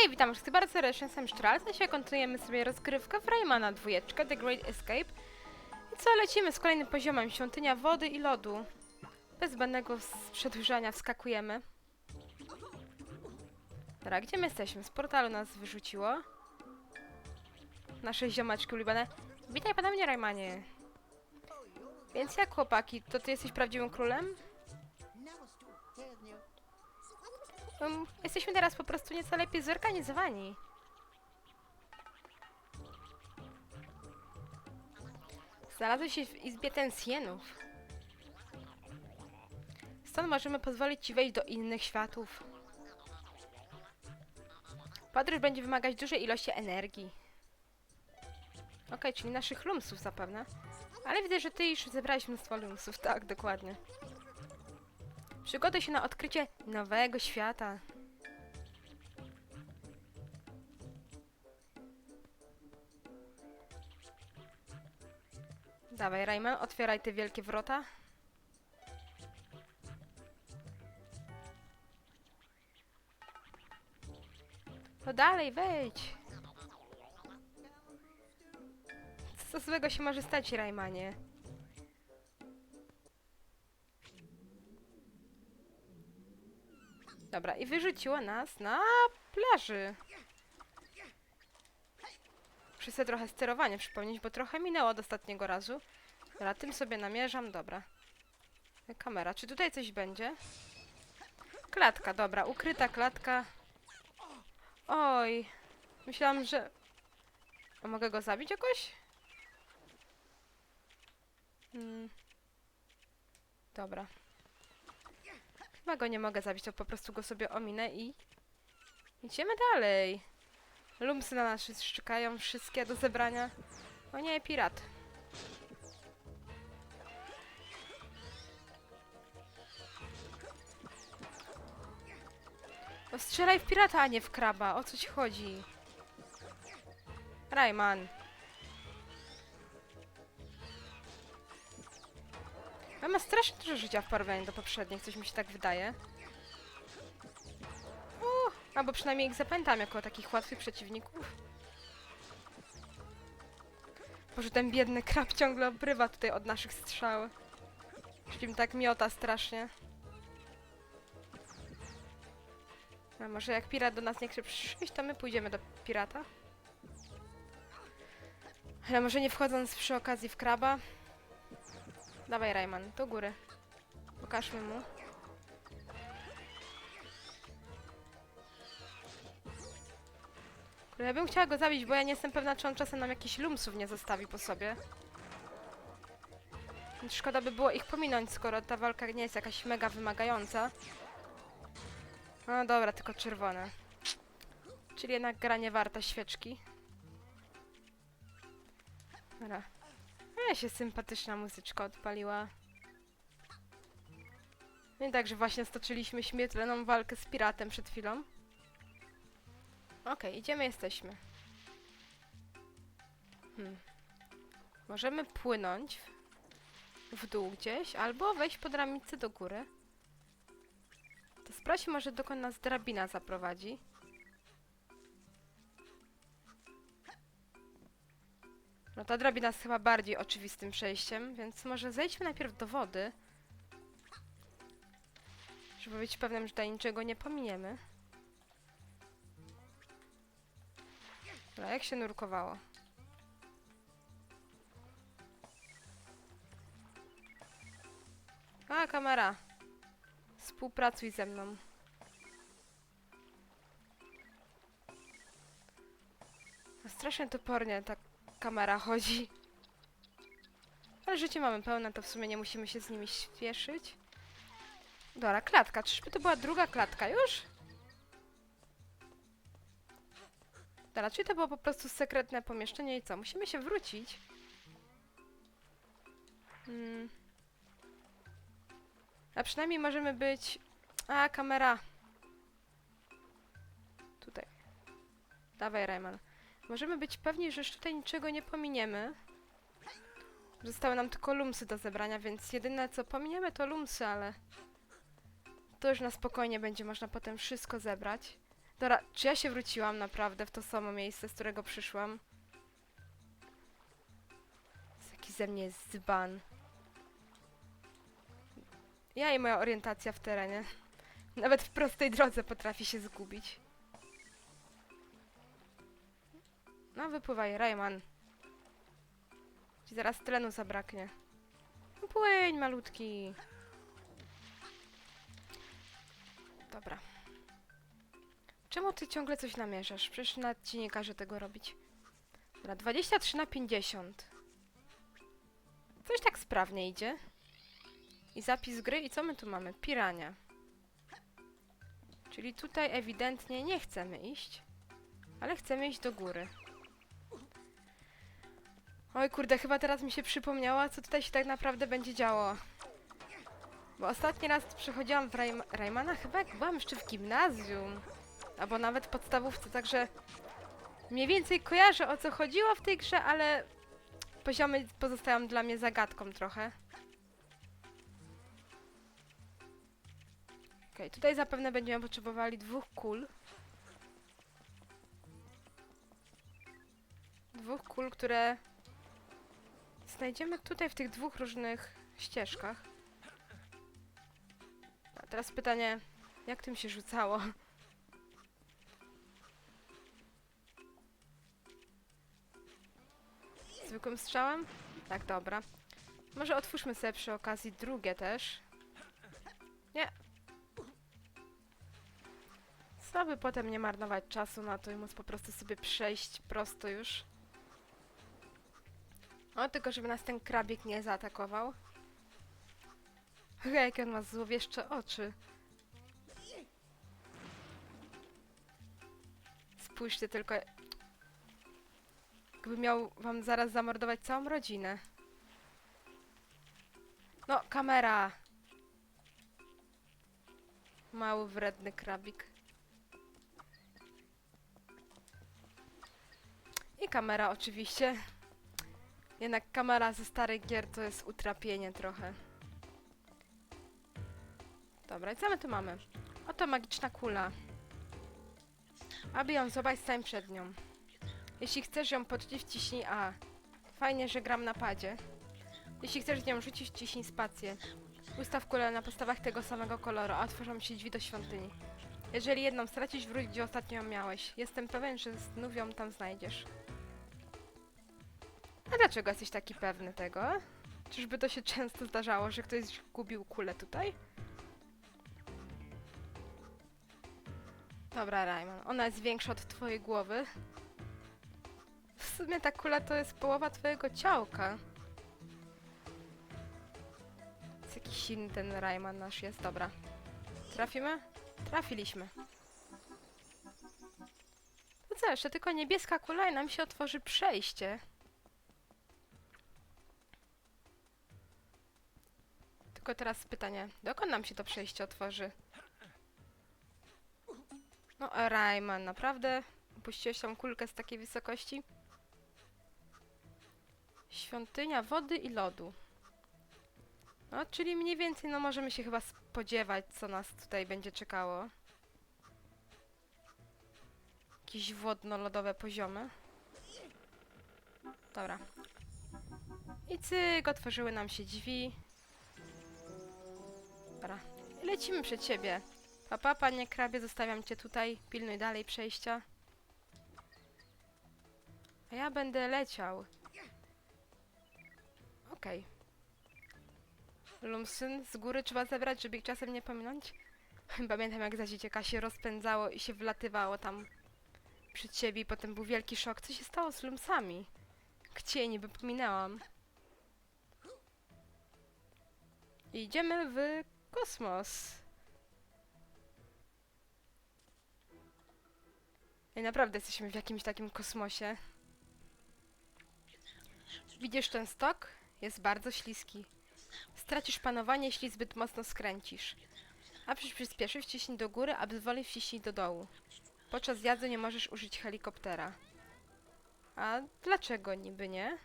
Hej, witam wszystkich bardzo serdecznie, jestem Szczral. Dzisiaj kontynuujemy sobie rozgrywkę w Raymana dwójeczkę, The Great Escape. I co, lecimy z kolejnym poziomem, świątynia wody i lodu. Bez zbędnego przedłużania wskakujemy. Dobra, gdzie my jesteśmy? Z portalu nas wyrzuciło. Nasze ziomeczki ulubione. Witaj ponownie, Raymanie. Więc jak chłopaki, to ty jesteś prawdziwym królem? Um, jesteśmy teraz po prostu nieco lepiej zorganizowani. Znalazłeś się w izbie Tensjenów. Stąd możemy pozwolić ci wejść do innych światów. Podróż będzie wymagać dużej ilości energii. Okej, czyli naszych lumsów zapewne. Ale widzę, że ty już zebrałeś mnóstwo lumsów. Tak, dokładnie. Przygotuj się na odkrycie nowego świata. Dawaj, Rayman, otwieraj te wielkie wrota. No dalej, wejdź. Co złego się może stać, Raymanie? Dobra, i wyrzuciło nas na plaży. Muszę sobie trochę sterowanie przypomnieć, bo trochę minęło od ostatniego razu. Dobra, tym sobie namierzam, dobra. Kamera, czy tutaj coś będzie? Klatka, dobra, ukryta klatka. Oj, myślałam, że... A mogę go zabić jakoś? Hmm. Dobra. Chyba go nie mogę zabić, to po prostu go sobie ominę i... Idziemy dalej. Lumsy na nas szczekają, wszystkie do zebrania. O nie, pirat. O, strzelaj w pirata, a nie w kraba. O co ci chodzi? Rayman. Ma strasznie dużo życia w porównaniu do poprzednich, coś mi się tak wydaje. Uh, albo przynajmniej ich zapamiętam jako takich łatwych przeciwników. Boże, ten biedny krab ciągle obrywa tutaj od naszych strzał. Czyli tak miota strasznie. A może jak pirat do nas nie chce przyjść, to my pójdziemy do pirata? Ale może nie wchodząc przy okazji w kraba? Dawaj, Rayman, do góry. Pokażmy mu. Kurde, Ja bym chciała go zabić, bo ja nie jestem pewna, czy on czasem nam jakichś lumsów nie zostawi po sobie. Szkoda by było ich pominąć, skoro ta walka nie jest jakaś mega wymagająca. No dobra, tylko czerwone. Czyli jednak gra nie warta świeczki. Dobra. Ale się sympatyczna muzyczka odpaliła. No i także właśnie stoczyliśmy śmiertelną walkę z piratem przed chwilą. Okej, idziemy, jesteśmy. Hmm. Możemy płynąć w, dół gdzieś, albo wejść pod ramicę do góry. To sprawdźmy może dokąd nas drabina zaprowadzi. No ta drabina jest chyba bardziej oczywistym przejściem, więc może zejdźmy najpierw do wody. Żeby być pewnym, że tutaj niczego nie pominiemy. Dobra, jak się nurkowało? A, kamera. Współpracuj ze mną. Strasznie topornie ta kamera chodzi. Ale życie mamy pełne, to w sumie nie musimy się z nimi śpieszyć. Dobra, klatka. Czyżby to była druga klatka już? Dobra, czyli to było po prostu sekretne pomieszczenie i co? Musimy się wrócić. Hmm. A przynajmniej możemy być... A, kamera. Tutaj. Dawaj, Rayman. Możemy być pewni, że już tutaj niczego nie pominiemy. Zostały nam tylko lumsy do zebrania, więc jedyne co pominiemy to lumsy, ale... To już na spokojnie będzie można potem wszystko zebrać. Dobra, czy ja się wróciłam naprawdę w to samo miejsce, z którego przyszłam? Jaki ze mnie jest dzban. Ja i moja orientacja w terenie. Nawet w prostej drodze potrafi się zgubić. No wypływaj, Rayman. Ci zaraz tlenu zabraknie. No Płyń, malutki. Dobra. Czemu ty ciągle coś namierzasz? Przecież nawet ci nie każe tego robić. Dobra, 23 na 50. Coś tak sprawnie idzie. I zapis gry. I co my tu mamy? Pirania. Czyli tutaj ewidentnie nie chcemy iść, ale chcemy iść do góry. Oj kurde, chyba teraz mi się przypomniała, co tutaj się tak naprawdę będzie działo. Bo ostatni raz przechodziłam w Rayma Raymana, chyba jak byłam jeszcze w gimnazjum. Albo nawet podstawówce, także mniej więcej kojarzę o co chodziło w tej grze, ale poziomy pozostają dla mnie zagadką trochę. Okej, tutaj zapewne będziemy potrzebowali dwóch kul. Dwóch kul, które znajdziemy tutaj w tych dwóch różnych ścieżkach. A teraz pytanie, jak tym się rzucało? Zwykłym strzałem? Tak, dobra. Może otwórzmy sobie przy okazji drugie też. Nie. Co by potem nie marnować czasu na to i móc po prostu sobie przejść prosto już. O, tylko żeby nas ten krabik nie zaatakował. Jakie on ma złowieszcze oczy. Spójrzcie tylko. Jakby miał wam zaraz zamordować całą rodzinę. No, kamera! Mały, wredny krabik. I kamera oczywiście. Jednak kamera ze starych gier to jest utrapienie trochę. Dobra, i co my tu mamy? Oto magiczna kula. Aby ją zobaczyć, stań przed nią. Jeśli chcesz ją poczuć, wciśnij A. Fajnie, że gram na padzie. Jeśli chcesz nią rzucić, wciśnij spację. Ustaw kulę na podstawach tego samego koloru, a otworzą się drzwi do świątyni. Jeżeli jedną stracisz, wróć gdzie ostatnio ją miałeś. Jestem pewien, że znów ją tam znajdziesz. A dlaczego jesteś taki pewny tego? Czyżby to się często zdarzało, że ktoś gubił kulę tutaj? Dobra, Rayman. Ona jest większa od twojej głowy. W sumie ta kula to jest połowa twojego ciałka. Jest jakiś silny ten Rayman nasz jest. Dobra. Trafimy? Trafiliśmy. No co, jeszcze tylko niebieska kula i nam się otworzy przejście. Tylko teraz pytanie, dokąd nam się to przejście otworzy? No, Rayman, naprawdę? Puściłeś tą kulkę z takiej wysokości? Świątynia wody i lodu. No, czyli mniej więcej, no możemy się chyba spodziewać, co nas tutaj będzie czekało. Jakieś wodno-lodowe poziomy. Dobra. I cyk, otworzyły nam się drzwi. Dobra. Lecimy przed siebie. Papa, panie krabie, zostawiam cię tutaj. Pilnuj dalej przejścia. A ja będę leciał. Okej. Lumsyn z góry trzeba zebrać, żeby ich czasem nie pominąć. Pamiętam jak za dzieciaka się rozpędzało i się wlatywało tam przed siebie i potem był wielki szok. Co się stało z lumsami? Gdzie niby pominęłam? I idziemy w kosmos. I naprawdę jesteśmy w jakimś takim kosmosie. Widzisz ten stok? Jest bardzo śliski. Stracisz panowanie, jeśli zbyt mocno skręcisz. A przy przyspieszy wciśnij do góry, a zwolni wciśnij do dołu. Podczas zjazdu nie możesz użyć helikoptera. A dlaczego niby nie?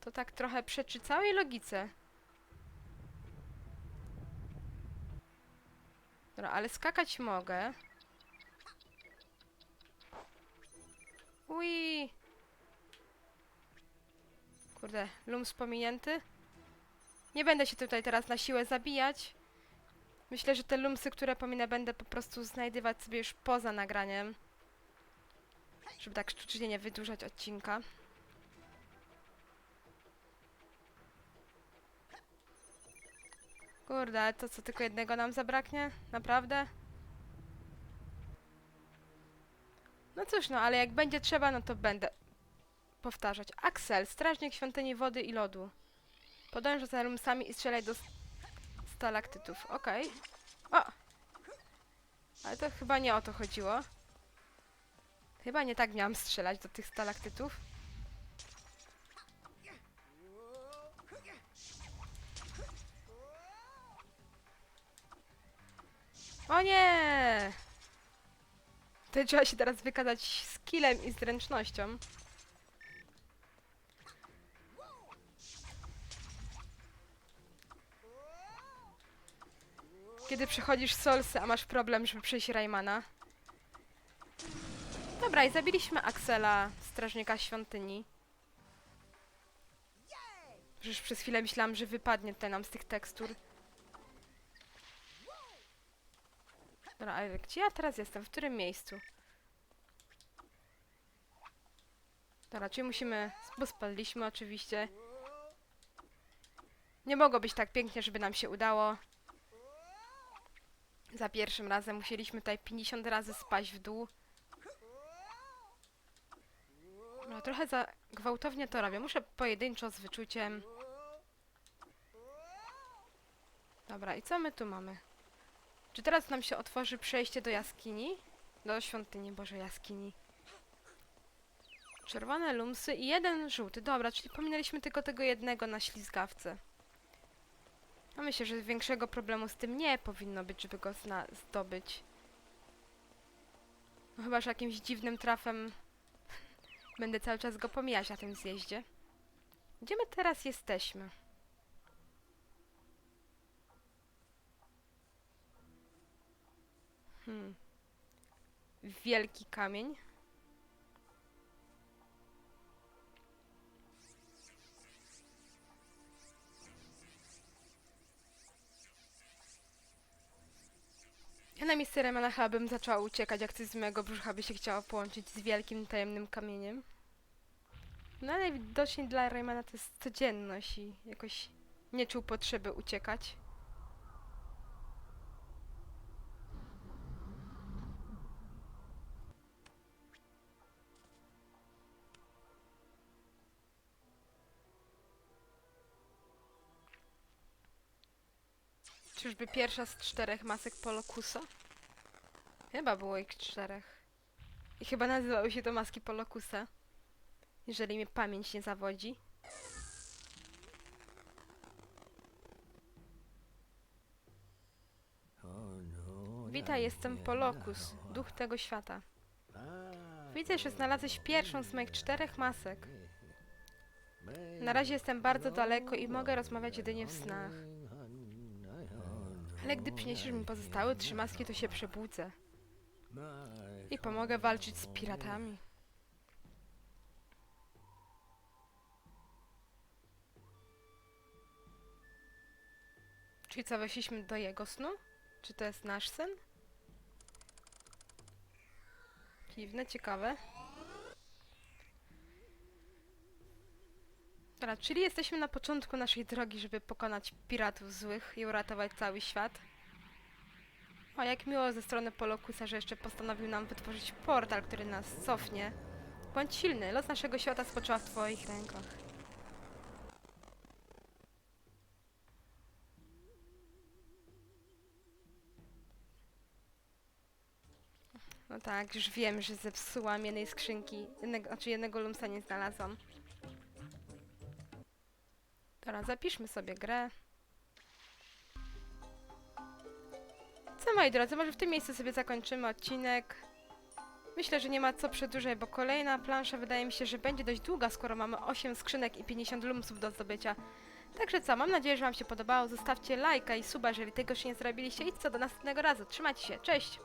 To tak trochę przeczy całej logice. Dobra, ale skakać mogę. Ui! Kurde, lums pominięty. Nie będę się tutaj teraz na siłę zabijać. Myślę, że te lumsy, które pominę, będę po prostu znajdywać sobie już poza nagraniem. Żeby tak sztucznie nie wydłużać odcinka. Kurde, ale to co, tylko jednego nam zabraknie? Naprawdę? No cóż, no, ale jak będzie trzeba, no to będę powtarzać. Axel, strażnik świątyni wody i lodu. Podążaj za lumsami i strzelaj do stalaktytów. Okej. O! Ale to chyba nie o to chodziło. Chyba nie tak miałam strzelać do tych stalaktytów. O nie! To trzeba się teraz wykazać skillem i zręcznością. Kiedy przechodzisz Solsy, a masz problem, żeby przejść Raymana. Dobra, i zabiliśmy Axela, strażnika świątyni. Przecież przez chwilę myślałam, że wypadnie tutaj nam z tych tekstur. Dobra, ale gdzie ja teraz jestem? W którym miejscu? Dobra, czyli musimy... Bo spadliśmy oczywiście. Nie mogło być tak pięknie, żeby nam się udało. Za pierwszym razem musieliśmy tutaj 50 razy spaść w dół. No, trochę za gwałtownie to robię. Muszę pojedynczo z wyczuciem. Dobra, i co my tu mamy? Czy teraz nam się otworzy przejście do jaskini? Do świątyni, Boże, jaskini. Czerwone lumsy i jeden żółty. Dobra, czyli pominęliśmy tylko tego jednego na ślizgawce. No myślę, że większego problemu z tym nie powinno być, żeby go zdobyć. No chyba, że jakimś dziwnym trafem będę cały czas go pomijać na tym zjeździe. Gdzie my teraz jesteśmy? Hmm. Wielki kamień. Ja na miejscu Raymana chyba bym zaczęła uciekać, jak coś z mojego brzucha by się chciało połączyć z wielkim, tajemnym kamieniem. No ale widocznie dla Raymana to jest codzienność i jakoś nie czuł potrzeby uciekać. Czyżby pierwsza z czterech masek Polokusa? Chyba było ich czterech. I chyba nazywały się to maski Polokusa. Jeżeli mnie pamięć nie zawodzi. Witaj, jestem Polokus, duch tego świata. Widzę, że znalazłeś pierwszą z moich czterech masek. Na razie jestem bardzo daleko i mogę rozmawiać jedynie w snach. Ale gdy przyniesiesz mi pozostałe trzy maski, to się przebudzę. I pomogę walczyć z piratami. Czyli co, weszliśmy do jego snu? Czy to jest nasz sen? Dziwne, ciekawe. Dobra, czyli jesteśmy na początku naszej drogi, żeby pokonać piratów złych i uratować cały świat. O, jak miło ze strony Polokusa, że jeszcze postanowił nam wytworzyć portal, który nas cofnie. Bądź silny, los naszego świata spoczywa w twoich rękach. No tak, już wiem, że zepsułam jednej skrzynki, jednego, znaczy jednego lumsa nie znalazłam. Dobra, zapiszmy sobie grę. Co moi drodzy, może w tym miejscu sobie zakończymy odcinek. Myślę, że nie ma co przedłużać, bo kolejna plansza wydaje mi się, że będzie dość długa, skoro mamy 8 skrzynek i 50 lumsów do zdobycia. Także co, mam nadzieję, że Wam się podobało. Zostawcie lajka i suba, jeżeli tego jeszcze nie zrobiliście. I co, do następnego razu. Trzymajcie się, cześć!